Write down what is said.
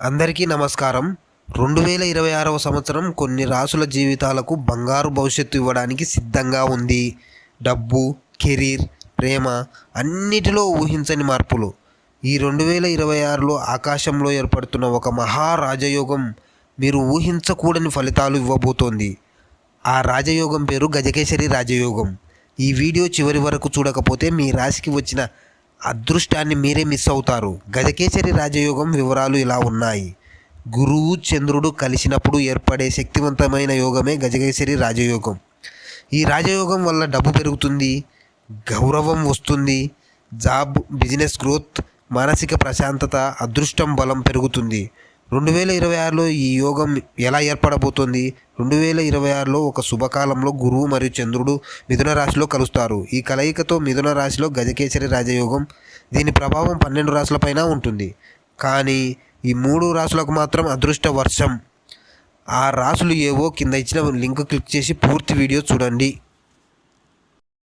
అందరికీ నమస్కారం. రెండు వేల ఇరవై ఆరవ సంవత్సరం కొన్ని రాసుల జీవితాలకు బంగారు భవిష్యత్తు ఇవ్వడానికి సిద్ధంగా ఉంది. డబ్బు కెరీర్ ప్రేమ అన్నిటిలో ఊహించని మార్పులు. ఈ రెండు వేల ఇరవై ఆరులో ఆకాశంలో ఏర్పడుతున్న ఒక మహా రాజయోగం మీరు ఊహించకూడని ఫలితాలు ఇవ్వబోతోంది. ఆ రాజయోగం పేరు గజకేశరి రాజయోగం. ఈ వీడియో చివరి వరకు చూడకపోతే మీ రాశికి వచ్చిన అదృష్టాన్ని మీరే మిస్ అవుతారు. గజకేసరి రాజయోగం వివరాలు ఇలా ఉన్నాయి. గురువు చంద్రుడు కలిసినప్పుడు ఏర్పడే శక్తివంతమైన యోగమే గజకేసరి రాజయోగం. ఈ రాజయోగం వల్ల డబ్బు పెరుగుతుంది గౌరవం వస్తుంది జాబ్ బిజినెస్ గ్రోత్ మానసిక ప్రశాంతత అదృష్టం బలం పెరుగుతుంది. రెండు వేల ఇరవై ఆరులో ఈ యోగం ఎలా ఏర్పడబోతోంది? రెండు వేల ఇరవై ఆరులో ఒక శుభకాలంలో గురువు మరియు చంద్రుడు మిథున రాశిలో కలుస్తారు. ఈ కలయికతో మిథున రాశిలో గజకేసరి రాజయోగం దీని ప్రభావం పన్నెండు రాశులపైన ఉంటుంది. కానీ ఈ మూడు రాశులకు మాత్రం అదృష్ట వర్షం. ఆ రాశులు ఏవో కింద ఇచ్చిన లింక్ క్లిక్ చేసి పూర్తి వీడియో చూడండి.